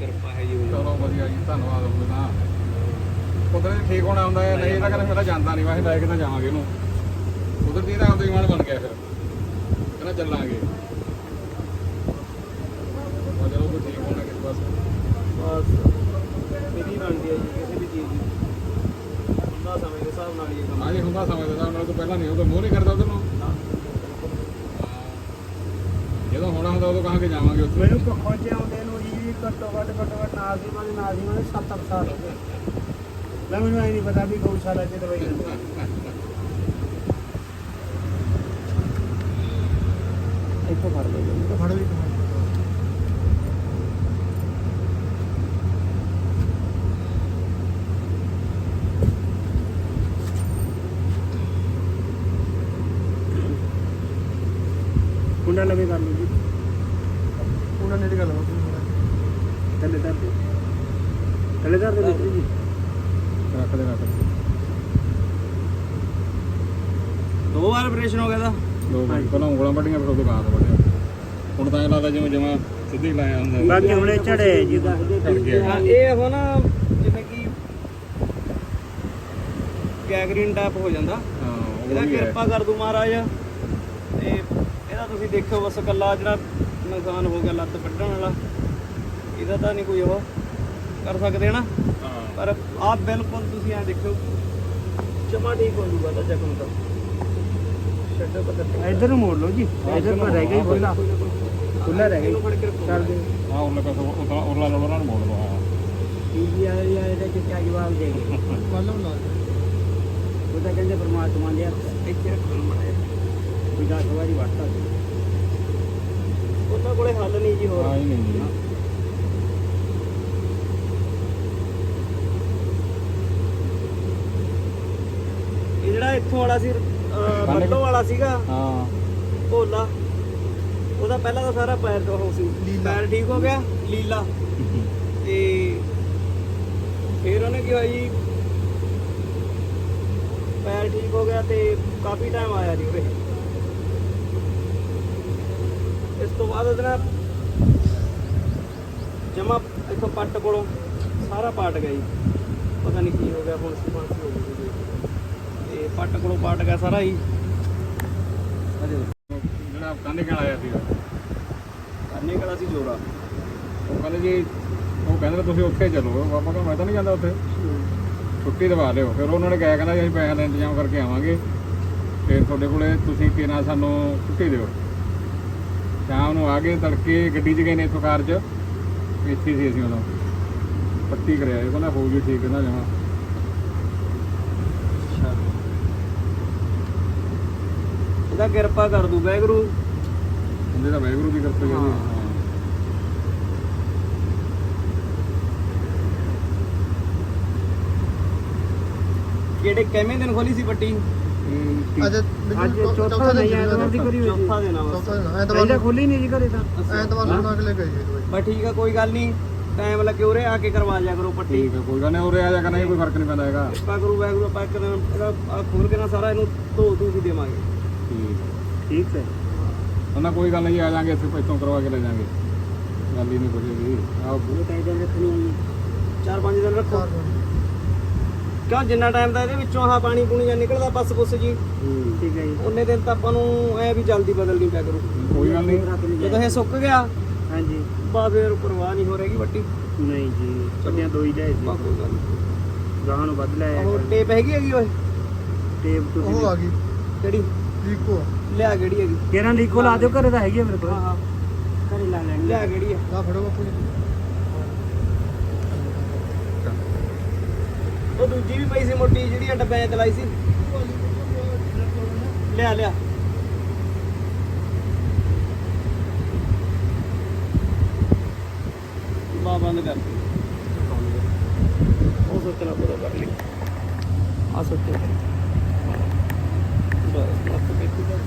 ਕਿਰਪਾ ਹੈ ਜੀ। ਚਲੋ ਵਧੀਆ ਜੀ ਧੰਨਵਾਦ ਹੋਵੇ ਤਾਂ। ਕੁਦਰਤੀ ਠੀਕ ਹੋਣਾ ਹੁੰਦਾ ਹੈ ਨਹੀਂ ਤਾਂ ਕਹਿੰਦੇ ਮੇਰਾ ਜਾਂਦਾ ਨਹੀਂ ਵਾਹੇ ਲੈ ਕੇ ਤਾਂ ਜਾਵਾਂਗੇ ਇਹਨੂੰ ਕੁਦਰਤੀ ਦਾ ਆਪਦਾ ਇਮਾਨ ਬਣ ਗਿਆ ਫਿਰ। ਕਹਿੰਦਾ ਚੱਲਾਂਗੇ। ਉਹ ਜਦੋਂ ਕੋਈ ਠੀਕ ਹੋਣਾ ਕਿਸੇ ਪਾਸੇ ਬਸ। ਮੇਰੀ ਬਣਦੀ ਹੈ ਜੀ ਕਿਸੇ ਵੀ ਚੀਜ਼ ਦੀ। ਹੁੰਦਾ ਸਮੇਂ ਦੇ ਹਿਸਾਬ ਨਾਲ ਹੀ ਇਹ ਕੰਮ। ਜੀ ਤੋਂ ਪਹਿਲਾਂ ਨਹੀਂ ਮੂੰਹ ਨਹੀਂ ਕਰਦਾ ਉਧਰ ਨੂੰ। ਜਦੋਂ ਹੋਣਾ ਹੁੰਦਾ ਉਦੋਂ ਕਹਾਂ ਕੇ ਜਾਵਾਂਗੇ ਉੱਥੇ। ਮੈਨੂੰ ਪੱਖੋਂ ਚ ਆਉਂਦੇ ਜੀ ਘੱਟੋ ਘੱਟ ਘੱਟੋ ਘੱਟ ਨਾਲ ਦੀ ਵਾਲੇ ਨਾਲ ਦੀ ਵਾਲੇ 7-8 ਸਾਲ ਹੋ ਗਏ। ਮੈਂ ਮੈਨੂੰ ਐ ਨਹੀਂ ਪਤਾ ਵੀ ਗਊਸ਼ਾਲਾ ਚ ਦਵਾਈ। ਇੱਥੋਂ ਫੜ ਲਓ ਜੀ। ਫੜ ਵੀ ਕੁੰਡਾ ਲਵੇ ਕਰ ਲਓ ਜੀ। ਉਹਨਾਂ ਨੇ ਗੱਲ ਹੋ ਥੱਲੇ ਧਰ ਦਿਓ ਥੱਲੇ ਧਰ ਦਿਓ ਮਿਸਤਰੀ ਜੀ। ਰੱਖ ਦੇ ਰੱਖ ਦੇ। ਦੋ ਵਾਰ ਆਪਰੇਸ਼ਨ ਹੋ ਗਿਆ ਦਾ ਲੋ ਭਾਈ ਪਹਿਲਾਂ ਉਂਗਲਾਂ ਵੱਡੀਆਂ ਫਿਰ ਉਦੋਂ ਗਾਂ ਵੱਡਿਆ। ਹੁਣ ਤਾਂ ਇਹ ਲੱਗਦਾ ਜਿਵੇਂ ਜਮਾ ਸਿੱਧੀ ਲਾਇਆ ਹੁੰਦਾ। ਬਾਕੀ ਹੁਣੇ ਝੜੇ ਜੀ। ਚੜ ਗਿਆ। ਹਾਂ, ਇਹ ਹੁਣ ਜਿਵੇਂ ਕਿ ਗੈਗਰੀਨ ਟਾਈਪ ਹੋ ਜਾਂਦਾ। ਹਾਂ ਉਹ ਇਹਦਾ ਕਿਰਪਾ ਕਰ ਦੂ ਮਹਾਰਾਜ। ਤੇ ਇਹਦਾ ਤੁਸੀਂ ਦੇਖਿਓ ਬਸ ਕੱਲਾ ਜਿਹੜਾ ਨੁਕਸਾਨ ਹੋ ਗਿਆ ਲੱਤ ਵੱਢਣ ਵਾਲਾ। ਇਹਦਾ ਤਾਂ ਨਹੀਂ ਕੋਈ ਉਹ ਕਰ ਸਕਦੇ ਨਾ ਹਾਂ। ਪਰ ਆਪ ਬਿਲਕੁਲ ਤੁਸੀਂ ਐ ਦੇਖਿਓ ਜਮਾ ਠੀਕ ਹੋ ਜੂਗਾ ਤਾਂ ਜ਼ਖਮ ਤਾਂ। ਛੱਡੋ ਪਤਾ ਇੱਧਰ ਨੂੰ ਮੋੜ ਲਓ ਜੀ। ਇੱਧਰ ਪਰ ਰਹਿ ਗਈ ਖੁੱਲਾ ਖੁੱਲਾ ਰਹਿ ਗਈ ਕਰ ਦਿਓ ਹਾਂ ਉਹ ਲੱਗਾ ਉਹ ਉਰਲਾ ਲੋਰਾਂ ਨੂੰ ਬੋਲ ਦੋ ਹਾਂ। ਪੀਜੀ ਆ ਰਿਹਾ ਇਹਦਾ ਕਿ ਕਿਆ ਜਵਾਬ ਦੇਗੇ ਮਾਲੂਮ ਨਾ। ਉਹ ਤਾਂ ਕਹਿੰਦੇ ਪਰਮਾਤਮਾ ਦੇ ਹੱਥ ਇੱਥੇ ਰੱਖੋ ਮੜੇ ਕੋਈ ਦਸ ਵਾਰੀ ਵੜਤਾ ਉਹਨਾਂ ਕੋਲੇ ਹੱਲ ਨਹੀਂ ਜੀ ਹੋਰ। ਹਾਂ ਹੀ ਨਹੀਂ ਜੀ। ਇੱਥੋਂ ਵਾਲਾ ਸੀ ਅਹ, ਖਾਨੇ ਮੱਲੋ ਵਾਲਾ ਸੀਗਾ। ਹਾਂ। ਭੋਲਾ। ਉਹਦਾ ਪਹਿਲਾਂ ਤਾਂ ਸਾਰਾ ਪੈਰ ਤੋਂ ਉਹ ਸੀ। ਪੈਰ ਠੀਕ ਹੋ ਗਿਆ ਲੀਲਾ। ਤੇ ਫਿਰ ਉਹਨੇ ਕੀ ਹੋਇਆ ਜੀ ਪੈਰ ਠੀਕ ਹੋ ਗਿਆ ਤੇ ਕਾਫੀ ਟਾਈਮ ਆਇਆ ਜੀ ਉਰੇ। ਇਸ ਤੋਂ ਬਾਅਦ ਉਹਦੇ ਨਾਲ ਜਮਾ ਇੱਥੋਂ ਪੱਟ ਕੋਲੋਂ ਸਾਰਾ ਪਾਟ ਗਿਆ ਜੀ। ਪਤਾ ਨਹੀਂ ਕੀ ਹੋ ਗਿਆ ਹੁਣ ਸੀ ਹੋ ਗਈ ਜੀ ਤੇ ਪੱਟ ਕੋਲੋਂ ਪਾਟ ਗਿਆ ਸਾਰਾ ਹੀ। ਅਜੇ ਜਿਹੜਾ ਕਾਨੇ ਕਹਿਣ ਆਇਆ ਸੀਗਾ? ਕਰਨੇ ਕਲਾ ਸੀ ਜੋਰਾ। ਉਹ ਕਹਿੰਦੇ ਜੀ ਉਹ ਕਹਿੰਦੇ ਤੁਸੀਂ ਉੱਥੇ ਚਲੋ। ਬਾਬਾ ਕਹਿੰਦਾ ਮੈਂ ਤਾਂ ਨਹੀਂ ਜਾਂਦਾ ਉੱਥੇ। ਛੁੱਟੀ ਦਵਾ ਲਿਓ। ਫਿਰ ਉਹਨਾਂ ਨੇ ਕਿਹਾ ਕਹਿੰਦਾ ਜੀ ਅਸੀਂ ਪੈਸਿਆਂ ਦਾ ਇੰਤਜ਼ਾਮ ਕਰਕੇ ਆਵਾਂਗੇ। ਫਿਰ ਤੁਹਾਡੇ ਕੋਲੇ ਤੁਸੀਂ ਕਿਨਾ ਸਾਨੂੰ ਛੁੱਟੀ ਦਿਓ। ਸ਼ਾਮ ਨੂੰ ਆ ਗਏ ਤੜਕੇ ਗੱਡੀ 'ਚ ਗਏ ਨੇ ਇੱਥੋਂ ਕਾਰ 'ਚ। ਇੱਥੇ ਸੀ ਅਸੀਂ ਉਦੋਂ। ਪੱਟੀ ਕਰਿਆ ਇਹ ਕਹਿੰਦਾ ਹੋ ਜੀ ਠੀਕ ਕਹਿੰਦਾ ਜਮਾ। ਇਹਦਾ ਕਿਰਪਾ ਕਰ ਦੂ ਵੈਗਰੂ ਉਹਦੇ ਤਾਂ ਵਾਹਿਗੁਰੂ ਦੀ ਕਿਰਪਾ ਹੈ। ਜੀ ਕਿਹੜੇ ਕਿਵੇਂ ਦਿਨ ਖੋਲੀ ਸੀ ਪੱਟੀ? ਅੱਜ ਅੱਜ ਚੌਥਾ ਨਹੀਂ ਐਤਵਾਰ ਦੀ ਕਰੀ ਹੋਈ ਚੌਥਾ ਦਿਨ ਆ ਬਸ। ਚੌਥਾ ਦਿਨ ਪਹਿਲਾਂ ਐਤਵਾਰ ਖੁੱਲੀ ਨਹੀਂ ਜੀ ਘਰੇ ਤਾਂ? ਐਤਵਾਰ ਨੂੰ ਨਾ ਕੇ ਲੈ ਗਏ ਜੀ। ਬਸ ਠੀਕ ਆ ਕੋਈ ਗੱਲ ਨਹੀਂ ਟਾਈਮ ਲੱਗੇ ਉਰੇ ਆ ਕੇ ਕਰਵਾ ਜਾ ਕਰੋ ਪੱਟੀ। ਠੀਕ ਹੈ ਕੋਈ ਗੱਲ ਨਹੀਂ ਉਰੇ ਆ ਜਾ ਕਰਨਾ ਕੋਈ ਫ਼ਰਕ ਨਹੀਂ ਪੈਂਦਾ ਹੈਗਾ। ਕਿਰਪਾ ਕਰੂ ਵੈਗਰੂ ਆਪਾਂ ਇੱਕ ਦਿਨ ਖੋਲ ਕੇ ਨਾ ਸਾਰਾ ਇਹਨੂੰ ਧੋ ਧੂ ਵੀ ਦੇਵਾਂਗੇ। ਠੀਕ ਹੈ। ਉਹਨਾਂ ਕੋਈ ਗੱਲ ਨਹੀਂ ਆ ਜਾਾਂਗੇ ਇੱਥੇ ਇੱਥੋਂ ਕਰਵਾ ਕੇ ਲੈ ਜਾਾਂਗੇ। ਗੱਲ ਹੀ ਨਹੀਂ ਬੁਝੇਗੀ ਆਹ ਉਹ ਤਾਂ ਇਹਦੇ ਰੱਖਣੀ ਹੋਈ ਚਾਰ ਪੰਜ ਦਿਨ ਰੱਖੋ। ਦਿਨ। ਕਿਉਂ ਜਿੰਨਾ ਟਾਈਮ ਦਾ ਇਹਦੇ ਵਿੱਚੋਂ ਆਹ ਪਾਣੀ ਪੂਣੀ ਜਾਂ ਨਿਕਲਦਾ ਬਸ ਬੁੱਸ ਜੀ। ਠੀਕ ਹੈ ਜੀ। ਉਹਨੇ ਦਿਨ ਤਾਂ ਆਪਾਂ ਨੂੰ ਐ ਵੀ ਜਲਦੀ ਬਦਲਣੀ ਪਿਆ ਕਰੂ। ਕੋਈ ਗੱਲ ਨਹੀਂ। ਲਈ ਜਦੋਂ ਇਹ ਸੁੱਕ ਗਿਆ ਹਾਂਜੀ। ਬਾ ਫਿਰ ਪਰਵਾਹ ਨਹੀਂ ਹੋ ਰਹੇਗੀ ਵੱਟੀ ਨਹੀਂ ਜੀ ਪੱਟੀਆਂ ਦੋ ਹੀ ਲਿਆਏ ਬਾ ਕੋਈ ਗੱਲ ਨਹੀਂ। ਗਾਹਾਂ ਨੂੰ ਵੱਧ ਉਹ ਟੇਪ ਹੈਗੀ ਹੈਗੀ ਓਏ ਟੇਪ ਤੁਸੀਂ ਉਹ ਆ ਗਈ। ਕਿਹੜੀ? ਲੀਕੋ ਲਿਆ ਕਿਹੜੀ ਹੈਗੀ? ਕਿਹਨਾਂ ਲੀਕੋ ਲਾ ਦਿਓ ਘਰੇ ਤਾਂ ਹੈਗੀ ਆ ਮੇਰੇ ਕੋਲ। ਹਾਂ ਹਾਂ। ਘਰੇ ਲਾ ਲੈਣੀ। ਲਿਆ ਕਿਹੜੀ ਆ? ਲਾ ਫੜੋ ਬਾਪੂ ਜੀ। ਉਹ ਦੂਜੀ ਵੀ ਪਈ ਸੀ ਮੋਟੀ ਜਿਹੜੀ ਡੱਬਿਆਂ 'ਚ ਚਲਾਈ ਸੀ। ਲਿਆ ਲਿਆ। ਬਾ ਬੰਦ ਕਰ। ਉਹ ਸੋਚਣਾ ਪੂਰਾ ਕਰ ਲਈ ਆ ਸੋਚੋ। ਬਸ ਬਸ ਬੈਠੀ ਕਰ